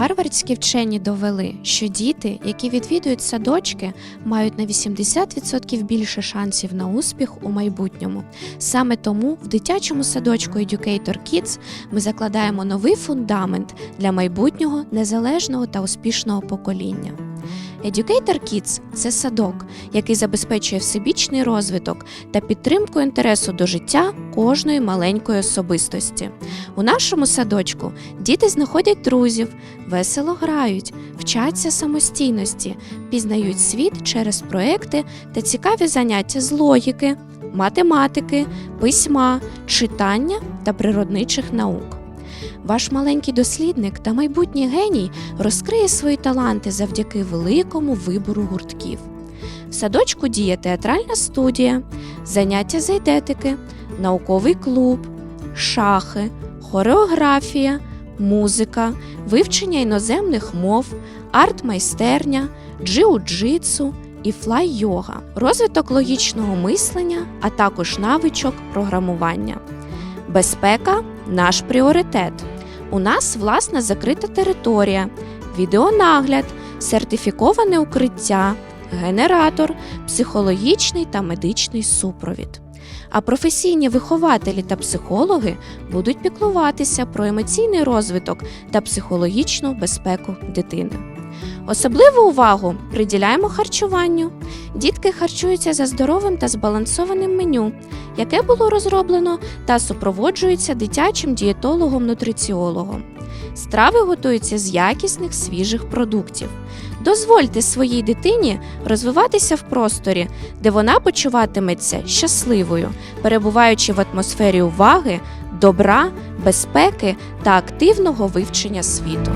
Гарвардські вчені довели, що діти, які відвідують садочки, мають на 80% більше шансів на успіх у майбутньому. Саме тому в дитячому садочку Educator Kids ми закладаємо новий фундамент для майбутнього незалежного та успішного покоління. Educator Kids – це садок, який забезпечує всебічний розвиток та підтримку інтересу до життя кожної маленької особистості. У нашому садочку діти знаходять друзів, весело грають, вчаться самостійності, пізнають світ через проекти та цікаві заняття з логіки, математики, письма, читання та природничих наук. Ваш маленький дослідник та майбутній геній розкриє свої таланти завдяки великому вибору гуртків. В садочку діє театральна студія, заняття з ейдетики, науковий клуб, шахи, хореографія, музика, вивчення іноземних мов, арт-майстерня, джиу-джитсу і флай-йога, розвиток логічного мислення, а також навичок програмування. Безпека наш пріоритет. У нас власна закрита територія, відеонагляд, сертифіковане укриття, генератор, психологічний та медичний супровід. А професійні вихователі та психологи будуть піклуватися про емоційний розвиток та психологічну безпеку дитини. Особливу увагу приділяємо харчуванню. Дітки харчуються за здоровим та збалансованим меню, яке було розроблено та супроводжується дитячим дієтологом-нутриціологом. Страви готуються з якісних свіжих продуктів. Дозвольте своїй дитині розвиватися в просторі, де вона почуватиметься щасливою, перебуваючи в атмосфері уваги, добра, безпеки та активного вивчення світу.